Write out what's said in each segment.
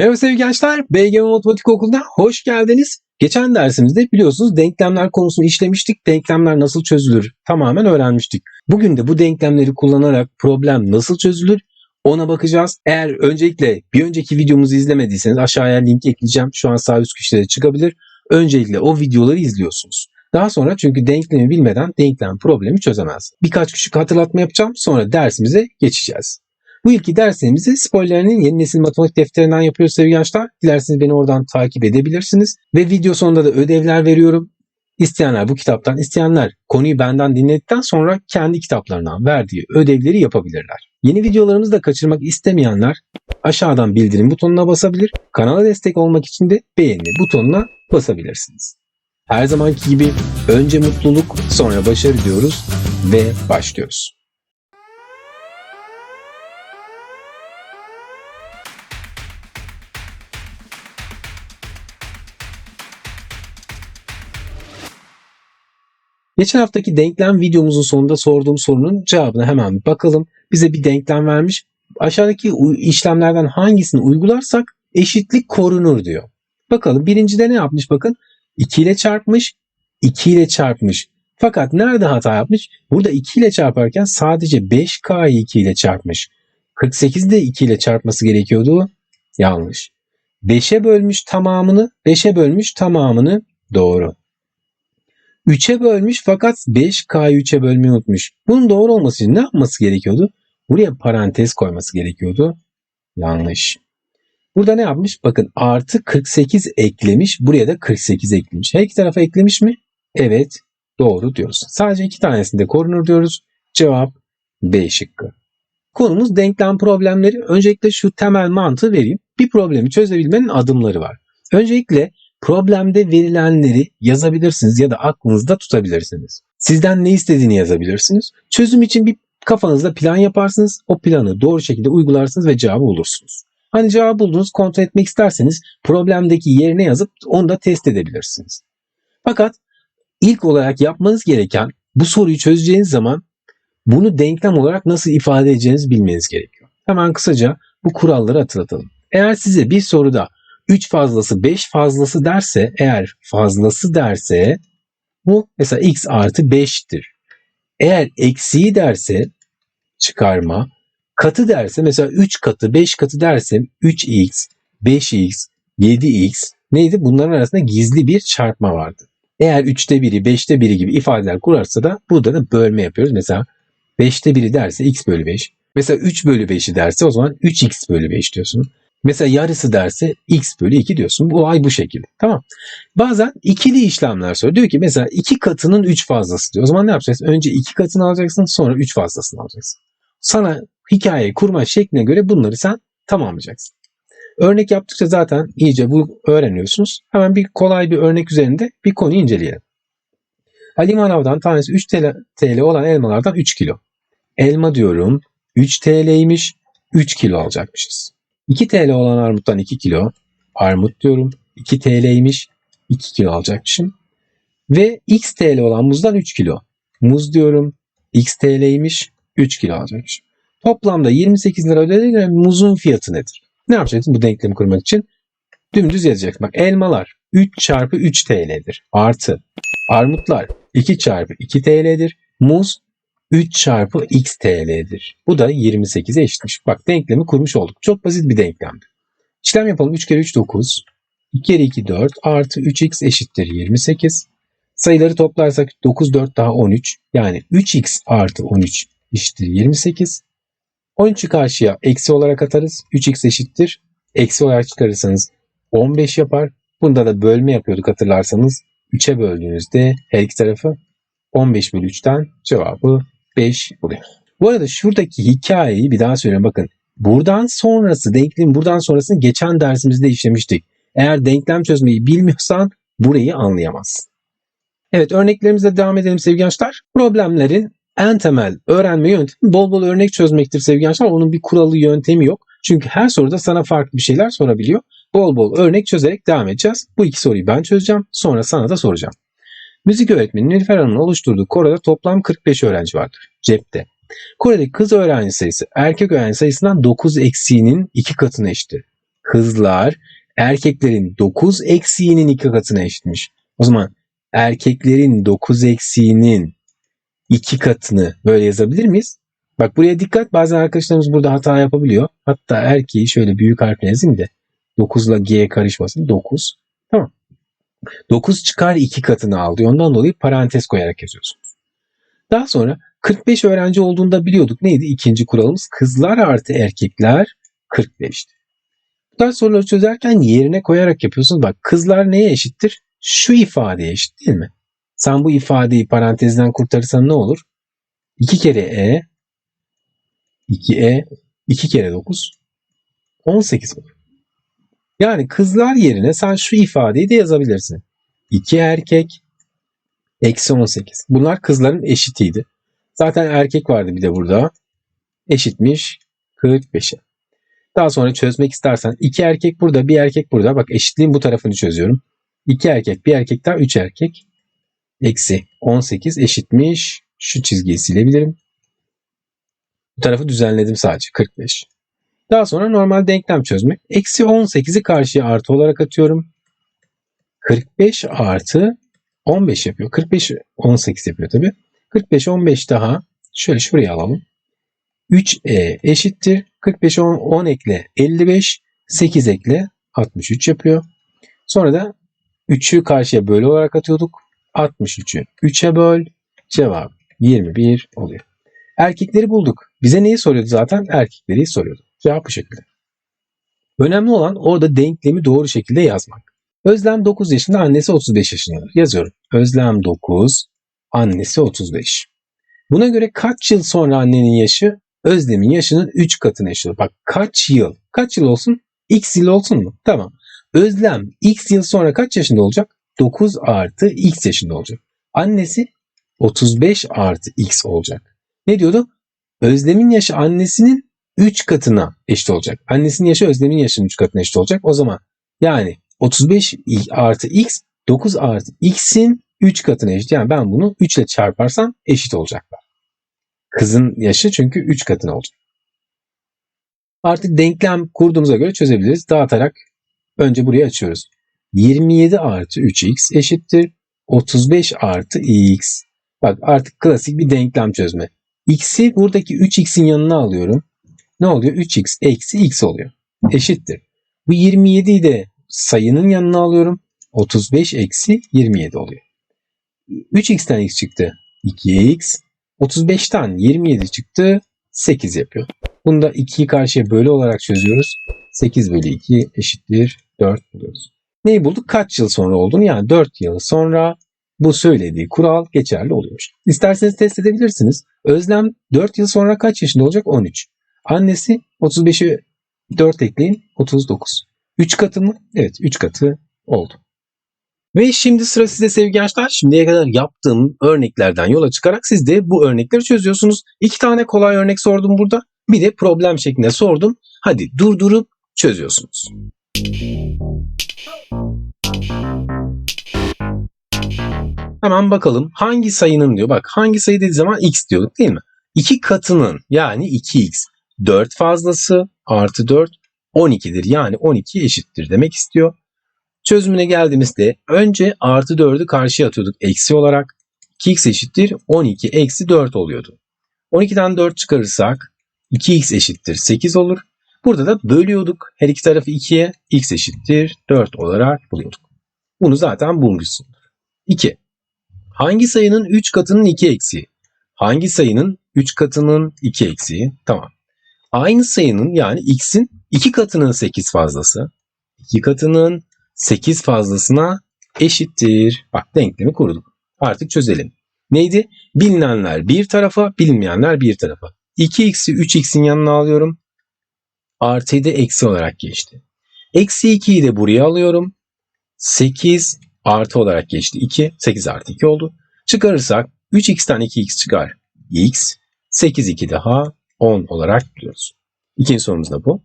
Merhaba sevgili gençler, BGM Matematik Okulu'na hoş geldiniz. Geçen dersimizde biliyorsunuz denklemler konusunu işlemiştik. Denklemler nasıl çözülür tamamen öğrenmiştik. Bugün de bu denklemleri kullanarak problem nasıl çözülür ona bakacağız. Eğer öncelikle bir önceki videomuzu izlemediyseniz aşağıya link ekleyeceğim. Şu an sağ üst köşede çıkabilir. Öncelikle o videoları izliyorsunuz. Daha sonra çünkü denklemi bilmeden denklem problemi çözemez. Birkaç küçük hatırlatma yapacağım sonra dersimize geçeceğiz. Bu ilki derslerimizi spoilerinin yeni nesil matematik defterinden yapıyoruz sevgili gençler. Dilerseniz beni oradan takip edebilirsiniz. Ve video sonunda da ödevler veriyorum. İsteyenler bu kitaptan, isteyenler konuyu benden dinledikten sonra kendi kitaplarından verdiği ödevleri yapabilirler. Yeni videolarımızı da kaçırmak istemeyenler aşağıdan bildirim butonuna basabilir. Kanala destek olmak için de beğeni butonuna basabilirsiniz. Her zamanki gibi önce mutluluk sonra başarı diyoruz ve başlıyoruz. Geçen haftaki denklem videomuzun sonunda sorduğum sorunun cevabına hemen bir bakalım. Bize bir denklem vermiş. Aşağıdaki işlemlerden hangisini uygularsak eşitlik korunur diyor. Bakalım birincide ne yapmış bakın. 2 ile çarpmış, 2 ile çarpmış. Fakat nerede hata yapmış? Burada 2 ile çarparken sadece 5K'yı 2 ile çarpmış. 48 de 2 ile çarpması gerekiyordu. Yanlış. 5'e bölmüş tamamını, 5'e bölmüş tamamını doğru. 3'e bölmüş fakat 5K'yı 3'e bölmeyi unutmuş. Bunun doğru olması için ne yapması gerekiyordu? Buraya parantez koyması gerekiyordu. Yanlış. Burada ne yapmış? Bakın artı 48 eklemiş. Buraya da 48 eklemiş. Her iki tarafa eklemiş mi? Evet. Doğru diyoruz. Sadece iki tanesinde korunur diyoruz. Cevap B şıkkı. Konumuz denklem problemleri. Öncelikle şu temel mantığı vereyim. Bir problemi çözebilmenin adımları var. Öncelikle problemde verilenleri yazabilirsiniz ya da aklınızda tutabilirsiniz. Sizden ne istediğini yazabilirsiniz. Çözüm için bir kafanızda plan yaparsınız. O planı doğru şekilde uygularsınız ve cevabı bulursunuz. Hani cevabı buldunuz kontrol etmek isterseniz problemdeki yerine yazıp onu da test edebilirsiniz. Fakat ilk olarak yapmanız gereken bu soruyu çözeceğiniz zaman bunu denklem olarak nasıl ifade edeceğinizi bilmeniz gerekiyor. Hemen kısaca bu kuralları hatırlatalım. Eğer size bir soruda 3 fazlası 5 fazlası derse eğer fazlası derse bu mesela x artı 5'tir. Eğer eksiği derse çıkarma katı derse mesela 3 katı 5 katı derse 3x 5x 7x neydi? Bunların arasında gizli bir çarpma vardı. Eğer 3'te 1'i 5'te 1'i gibi ifadeler kurarsa da burada da bölme yapıyoruz. Mesela 5'te 1'i derse x bölü 5. Mesela 3 bölü 5'i derse o zaman 3x bölü 5 diyorsun. Mesela yarısı derse x bölü 2 diyorsun. Bu olay bu şekilde. Tamam. Bazen ikili işlemler soruyor. Diyor ki mesela 2 katının 3 fazlası diyor. O zaman ne yapacaksın? Önce 2 katını alacaksın sonra 3 fazlasını alacaksın. Sana hikayeyi kurma şekline göre bunları sen tamamlayacaksın. Örnek yaptıkça zaten iyice bu öğreniyorsunuz. Hemen bir kolay bir örnek üzerinde bir konuyu inceleyelim. Ali Manav'dan tanesi 3 TL, TL olan elmalardan 3 kilo. Elma diyorum 3 TL'ymiş 3 kilo alacakmışız. 2 TL olan armuttan 2 kilo. Armut diyorum 2 TL'ymiş 2 kilo alacakmışım. Ve X TL olan muzdan 3 kilo. Muz diyorum X TL'ymiş 3 kilo alacakmışım. Toplamda 28 lira ödediğine göre muzun fiyatı nedir? Ne yapacaksın bu denklemi kurmak için? Dümdüz yazacaksın. Bak elmalar 3 çarpı 3 TL'dir. Artı armutlar 2 çarpı 2 TL'dir. Muz 3 çarpı x TL'dir. Bu da 28'e eşitmiş. Bak denklemi kurmuş olduk. Çok basit bir denklemdi. İşlem yapalım. 3 kere 3 9. 2 kere 2 4 artı 3x eşittir 28. Sayıları toplarsak 9 4 daha 13. Yani 3x artı 13 eşittir 28. 13'ü karşıya eksi olarak atarız. 3x eşittir. Eksi olarak çıkarırsanız 15 yapar. Bunda da bölme yapıyorduk hatırlarsanız. 3'e böldüğünüzde her iki tarafı 15 bölü 3'ten cevabı 5 oluyor. Bu arada şuradaki hikayeyi bir daha söyleyeyim bakın. Buradan sonrası denklem buradan sonrasını geçen dersimizde işlemiştik. Eğer denklem çözmeyi bilmiyorsan burayı anlayamazsın. Evet örneklerimize devam edelim sevgili gençler. Problemlerin en temel öğrenme yöntemi bol bol örnek çözmektir sevgili gençler. Onun bir kuralı yöntemi yok. Çünkü her soruda sana farklı bir şeyler sorabiliyor. Bol bol örnek çözerek devam edeceğiz. Bu iki soruyu ben çözeceğim. Sonra sana da soracağım. Müzik öğretmeni Nilüfer Hanım'ın oluşturduğu koroda toplam 45 öğrenci vardır. Cepte. Kore'deki kız öğrenci sayısı erkek öğrenci sayısından 9 eksiğinin 2 katına eşittir. kızlar erkeklerin 9 eksiğinin 2 katına eşitmiş. O zaman erkeklerin 9 eksiğinin 2 katını böyle yazabilir miyiz? Bak buraya dikkat. Bazen arkadaşlarımız burada hata yapabiliyor. Hatta erkeği şöyle büyük harfle yazayım da 9 ile G karışmasın. 9. Tamam. 9 çıkar 2 katını al diyor. Ondan dolayı parantez koyarak yazıyorsunuz. Daha sonra 45 öğrenci olduğunda biliyorduk. Neydi? İkinci kuralımız kızlar artı erkekler 45'ti. Bu tarz soruları çözerken yerine koyarak yapıyorsunuz. Bak kızlar neye eşittir? Şu ifadeye eşit değil mi? Sen bu ifadeyi parantezden kurtarırsan ne olur? 2 kere E 2E 2 kere 9 18 olur. Yani kızlar yerine sen şu ifadeyi de yazabilirsin. 2 erkek eksi 18. Bunlar kızların eşitiydi. Zaten erkek vardı bir de burada. Eşitmiş 45'e. Daha sonra çözmek istersen iki erkek burada bir erkek burada. Bak eşitliğin bu tarafını çözüyorum. 2 erkek bir erkek daha 3 erkek. Eksi 18 eşitmiş. Şu çizgiyi silebilirim. Bu tarafı düzenledim sadece 45. Daha sonra normal denklem çözmek. Eksi 18'i karşıya artı olarak atıyorum. 45 artı 15 yapıyor. 45 18 yapıyor tabi. 45 15 daha şöyle şuraya alalım. 3e eşittir. 45 10, 10 ekle 55 8 ekle 63 yapıyor. Sonra da 3'ü karşıya böl olarak atıyorduk. 63'ü 3'e böl. Cevap 21 oluyor. Erkekleri bulduk. Bize neyi soruyordu zaten? Erkekleri soruyordu. Cevap bu şekilde. Önemli olan orada denklemi doğru şekilde yazmak. Özlem 9 yaşında, annesi 35 yaşında. Yazıyorum. Özlem 9, annesi 35. Buna göre kaç yıl sonra annenin yaşı Özlem'in yaşının 3 katına eşit. Bak kaç yıl? Kaç yıl olsun? X yıl olsun mu? Tamam. Özlem X yıl sonra kaç yaşında olacak? 9 artı X yaşında olacak. Annesi 35 artı X olacak. Ne diyordu? Özlem'in yaşı annesinin 3 katına eşit olacak. Annesinin yaşı Özlem'in yaşının 3 katına eşit olacak. O zaman yani 35 artı X 9 artı X'in 3 katına eşit. Yani ben bunu 3 ile çarparsam eşit olacaklar. Kızın yaşı çünkü 3 katına olacak. Artık denklem kurduğumuza göre çözebiliriz. Dağıtarak önce burayı açıyoruz. 27 artı 3x eşittir 35 artı x. Bak artık klasik bir denklem çözme. x'i buradaki 3x'in yanına alıyorum. Ne oluyor? 3x eksi x oluyor. Eşittir. Bu 27'yi de sayının yanına alıyorum. 35 eksi 27 oluyor. 3x'ten x çıktı. 2x. 35'ten 27 çıktı. 8 yapıyor. Bunu da 2'yi karşıya bölü olarak çözüyoruz. 8 bölü 2 eşittir 4 buluyoruz. Neyi bulduk? Kaç yıl sonra olduğunu yani 4 yıl sonra bu söylediği kural geçerli oluyormuş. İsterseniz test edebilirsiniz. Özlem 4 yıl sonra kaç yaşında olacak? 13. Annesi 35'i 4 ekleyin 39. 3 katı mı? Evet 3 katı oldu. Ve şimdi sıra size sevgili gençler. Şimdiye kadar yaptığım örneklerden yola çıkarak siz de bu örnekleri çözüyorsunuz. İki tane kolay örnek sordum burada. Bir de problem şeklinde sordum. Hadi durdurup çözüyorsunuz. Hemen bakalım hangi sayının diyor. Bak hangi sayı dediği zaman x diyorduk değil mi? 2 katının yani 2x 4 fazlası artı 4 12'dir. Yani 12 eşittir demek istiyor. Çözümüne geldiğimizde önce artı 4'ü karşıya atıyorduk eksi olarak. 2x eşittir 12 eksi 4 oluyordu. 12'den 4 çıkarırsak 2x eşittir 8 olur. Burada da bölüyorduk. Her iki tarafı 2'ye x eşittir 4 olarak buluyorduk. Bunu zaten bulmuşsundur. 2. Hangi sayının 3 katının 2 eksiği? Hangi sayının 3 katının 2 eksiği? Tamam. Aynı sayının yani x'in 2 katının 8 fazlası. 2 katının 8 fazlasına eşittir. Bak denklemi kurduk. Artık çözelim. Neydi? Bilinenler bir tarafa, bilinmeyenler bir tarafa. 2x'i 3x'in yanına alıyorum. Artıyı da eksi olarak geçti. Eksi 2'yi de buraya alıyorum. 8 artı olarak geçti. 2, 8 artı 2 oldu. Çıkarırsak 3x'ten 2x çıkar. x, 8 2 daha 10 olarak buluyoruz. İkinci sorumuz da bu.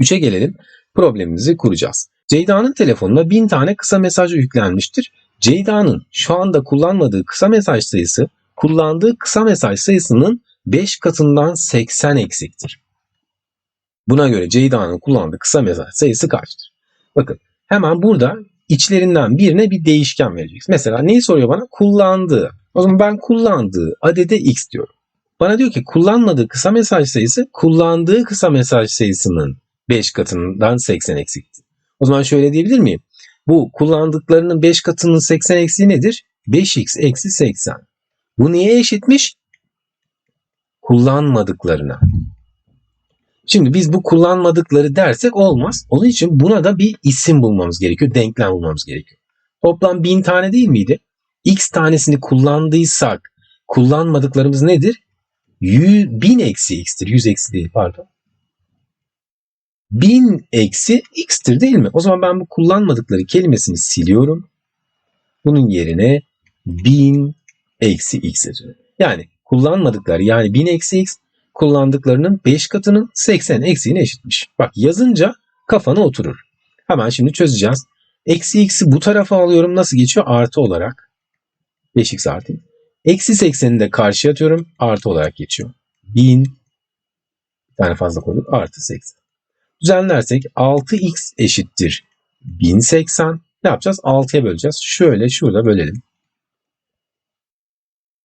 3'e gelelim. Problemimizi kuracağız. Ceyda'nın telefonuna 1000 tane kısa mesaj yüklenmiştir. Ceyda'nın şu anda kullanmadığı kısa mesaj sayısı kullandığı kısa mesaj sayısının 5 katından 80 eksiktir. Buna göre Ceyda'nın kullandığı kısa mesaj sayısı kaçtır? Bakın hemen burada içlerinden birine bir değişken vereceğiz. Mesela neyi soruyor bana? Kullandığı. O zaman ben kullandığı adede x diyorum. Bana diyor ki kullanmadığı kısa mesaj sayısı kullandığı kısa mesaj sayısının 5 katından 80 eksikti. O zaman şöyle diyebilir miyim? Bu kullandıklarının 5 katının 80 eksiği nedir? 5x eksi 80. Bu niye eşitmiş? Kullanmadıklarına. Şimdi biz bu kullanmadıkları dersek olmaz. Onun için buna da bir isim bulmamız gerekiyor. Denklem bulmamız gerekiyor. Toplam 1000 tane değil miydi? X tanesini kullandıysak kullanmadıklarımız nedir? 1000 eksi x'tir. 100 eksi değil pardon. 1000 eksi x'tir değil mi? O zaman ben bu kullanmadıkları kelimesini siliyorum. Bunun yerine 1000 eksi x yazıyorum. Yani kullanmadıkları yani 1000 eksi x kullandıklarının 5 katının 80 eksiğine eşitmiş. Bak yazınca kafana oturur. Hemen şimdi çözeceğiz. Eksi x'i bu tarafa alıyorum. Nasıl geçiyor? Artı olarak. 5x artı. Eksi 80'i de karşıya atıyorum. Artı olarak geçiyor. 1000 bir tane fazla koyduk. Artı 80. Düzenlersek 6x eşittir 1080. Ne yapacağız? 6'ya böleceğiz. Şöyle şurada bölelim.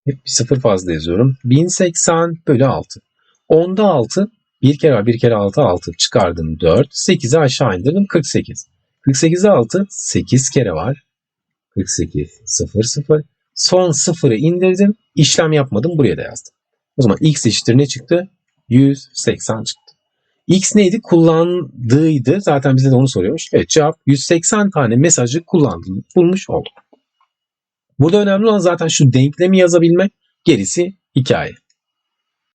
Hep bir sıfır fazla yazıyorum. 1080 bölü 6. 10'da 6. Bir kere var, bir kere 6 6 çıkardım 4. 8'i aşağı indirdim 48. 48'e 6 8 kere var. 48 0 0. Son sıfırı indirdim. İşlem yapmadım buraya da yazdım. O zaman x eşittir ne çıktı? 180 çıktı. X neydi? Kullandığıydı. Zaten bize de onu soruyormuş. Evet cevap 180 tane mesajı kullandığını bulmuş olduk. Burada önemli olan zaten şu denklemi yazabilmek. Gerisi hikaye.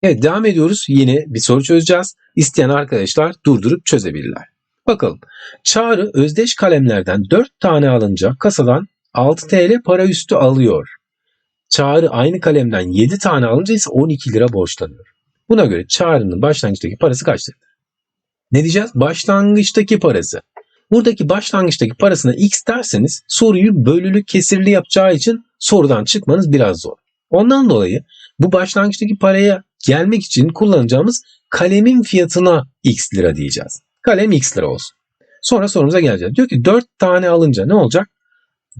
Evet devam ediyoruz. Yine bir soru çözeceğiz. İsteyen arkadaşlar durdurup çözebilirler. Bakalım. Çağrı özdeş kalemlerden 4 tane alınca kasadan 6 TL para üstü alıyor. Çağrı aynı kalemden 7 tane alınca ise 12 lira borçlanıyor. Buna göre Çağrı'nın başlangıçtaki parası kaçtır? Ne diyeceğiz? Başlangıçtaki parası. Buradaki başlangıçtaki parasına x derseniz soruyu bölülü kesirli yapacağı için sorudan çıkmanız biraz zor. Ondan dolayı bu başlangıçtaki paraya gelmek için kullanacağımız kalemin fiyatına x lira diyeceğiz. Kalem x lira olsun. Sonra sorumuza geleceğiz. Diyor ki 4 tane alınca ne olacak?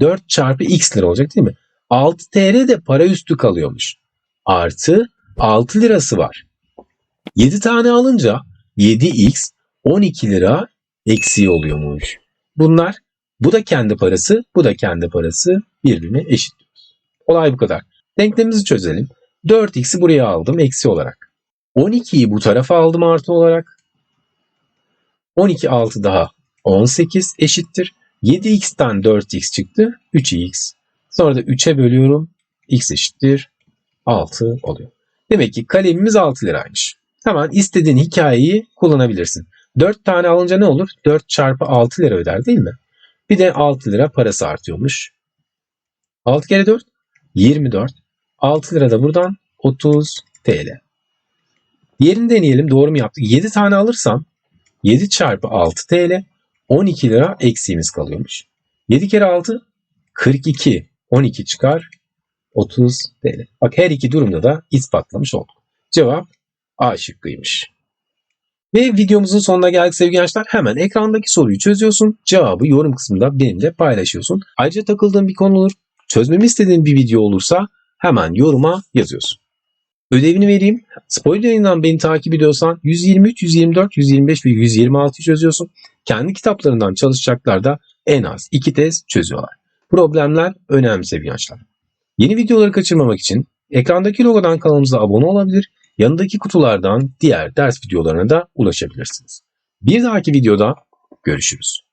4 çarpı x lira olacak değil mi? 6 TL de para üstü kalıyormuş. Artı 6 lirası var. 7 tane alınca 7x 12 lira eksiği oluyormuş. Bunlar bu da kendi parası, bu da kendi parası birbirine eşit. Olay bu kadar. Denklemimizi çözelim. 4x'i buraya aldım eksi olarak. 12'yi bu tarafa aldım artı olarak. 12 6 daha 18 eşittir. 7x'ten 4x çıktı. 3x. Sonra da 3'e bölüyorum. x eşittir 6 oluyor. Demek ki kalemimiz 6 liraymış. Hemen istediğin hikayeyi kullanabilirsin. 4 tane alınca ne olur? 4 çarpı 6 lira öder değil mi? Bir de 6 lira parası artıyormuş. 6 kere 4 24. 6 lira da buradan 30 TL. Diğerini deneyelim. Doğru mu yaptık? 7 tane alırsam 7 çarpı 6 TL 12 lira eksiğimiz kalıyormuş. 7 kere 6 42. 12 çıkar 30 TL. Bak her iki durumda da ispatlamış olduk. Cevap A şıkkıymış. Ve videomuzun sonuna geldik sevgili gençler. Hemen ekrandaki soruyu çözüyorsun. Cevabı yorum kısmında benimle paylaşıyorsun. Ayrıca takıldığın bir konu olur. Çözmemi istediğin bir video olursa hemen yoruma yazıyorsun. Ödevini vereyim. Spoiler yayından beni takip ediyorsan 123, 124, 125 ve 126 çözüyorsun. Kendi kitaplarından çalışacaklar da en az 2 tez çözüyorlar. Problemler önemli gençler. Yeni videoları kaçırmamak için ekrandaki logodan kanalımıza abone olabilir yanındaki kutulardan diğer ders videolarına da ulaşabilirsiniz. Bir dahaki videoda görüşürüz.